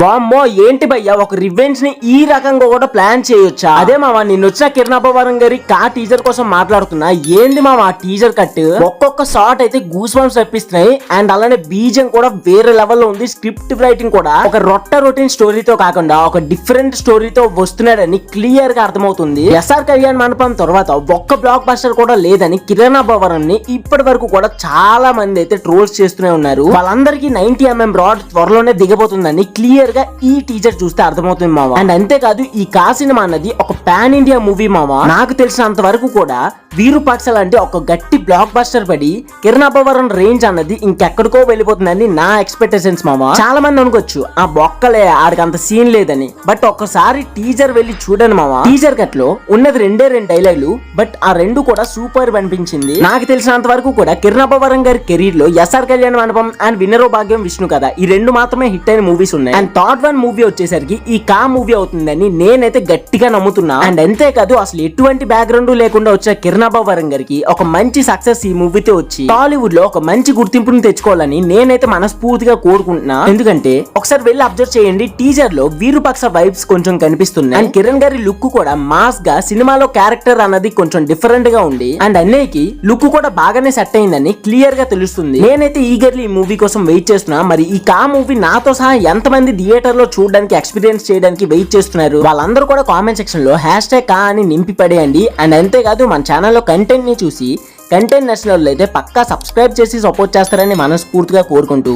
వామ్మో ఏంటి భయ్యా ఒక రివెంజ్ని ఈ రకంగా కూడా ప్లాన్ చేయొచ్చా? అదే మావా నిన్న వచ్చిన కిరణ్ గారి కా టీజర్ కోసం మాట్లాడుతున్నా. ఏంది మావా ఆ టీజర్ కట్ ఒక్కొక్క షాట్ అయితే గూస్ బంప్స్ తెప్పిస్తున్నాయి. అండ్ అలానే బీజం కూడా వేరే లెవెల్లో ఉంది స్క్రిప్ట్ రైటింగ్ కూడా. ఒక రొట్ట రొటీన్ స్టోరీతో కాకుండా ఒక డిఫరెంట్ స్టోరీతో వస్తున్నాడని క్లియర్గా అర్థమవుతుంది. ఎస్ఆర్ కళ్యాణ్ మండపం తర్వాత ఒక్క బ్లాక్ బస్టర్ కూడా లేదని కిరణ్ని ఇప్పటి వరకు కూడా చాలా మంది అయితే ట్రోల్స్ చేస్తూనే ఉన్నారు. వాళ్ళందరికీ నైన్టీ ఎంఎం రాడ్ త్వరలోనే దిగబోతుందని క్లియర్ గా ఈ టీజర్ చూస్తే అర్థమవుతుంది మామ. అండ్ అంతేకాదు ఈ కా సినిమా అన్నది ఒక పాన్ ఇండియా మూవీ మామ నాకు తెలిసినంత వరకు కూడా వీరుపక్ష లాంటి ఒక గట్టి బ్లాక్ బస్టర్ పడి కిరణ్ రేంజ్ అన్నది ఇంకెక్కడికో వెళ్ళిపోతుందని నా ఎక్స్పెక్టేషన్స్ మామ చాలా మంది అనుకోవచ్చు ఆ బొక్కలే ఆడికి అంత సీన్ లేదని. బట్ ఒక్కసారి టీజర్ వెళ్ళి చూడండి మామ టీజర్ కట్లో ఉన్నది రెండే రెండు డైలాగులు బట్ ఆ రెండు కూడా సూపర్ అనిపించింది. నాకు తెలిసినంత వరకు కూడా కిరణాభవరం గారి కెరీర్లో ఎస్ఆర్ కళ్యాణ్ మండపం అండ్ వినరో భాగ్యం విష్ణు కదా ఈ రెండు మాత్రమే హిట్ అయిన మూవీస్ ఉన్నాయి. అండ్ థర్డ్ వన్ మూవీ వచ్చేసరికి ఈ కా మూవీ అవుతుందని నేనైతే గట్టిగా నమ్ముతున్నా. అండ్ అంతేకాదు అసలు ఎటువంటి బ్యాక్గ్రౌండ్ లేకుండా వచ్చే కిరణ్ వరంగర్ గారికి ఒక మంచి సక్సెస్ ఈ మూవీతో వచ్చి టాలీవుడ్లో ఒక మంచి గుర్తింపుని తెచ్చుకోవాలని నేనైతే మనస్ఫూర్తిగా కోరుకుంటున్నా. ఎందుకంటే ఒకసారి వెళ్ళి అబ్జర్వ్ చేయండి టీజర్లో వీరుపక్ష వైబ్స్ కొంచెం కనిపిస్తున్నాయి. అండ్ కిరణ్ గారి లుక్ కూడా మాస్గా సినిమాలో క్యారెక్టర్ అన్నది కొంచెం డిఫరెంట్గా ఉంది. అండ్ అన్నయ్యకి లుక్ కూడా బాగానే సెట్ అయిందని క్లియర్గా తెలుస్తుంది. నేనైతే ఈగర్లీ ఈ మూవీ కోసం వెయిట్ చేస్తున్నా. మరి ఈ కా మూవీ నాతో సహా ఎంతమంది థియేటర్లో చూడడానికి ఎక్స్పీరియన్స్ చేయడానికి వెయిట్ చేస్తున్నారు? వాళ్ళందరూ కూడా కామెంట్ సెక్షన్లో హ్యాష్ ట్యాగ్ కా అని నింపి పడేయండి అండ్ అంతేకాదు మన ఛానల్లో కంటెంట్ని చూసి కంటెంట్ నచ్చిన వాళ్ళు అయితే పక్కా సబ్స్క్రైబ్ చేసి సపోర్ట్ చేస్తారని మనస్ఫూర్తిగా కోరుకుంటూ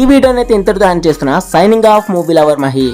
ఈ వీడియోనైతే ఇంతటితో ఆన్ చేస్తున్నా. Signing off movie lover Mahi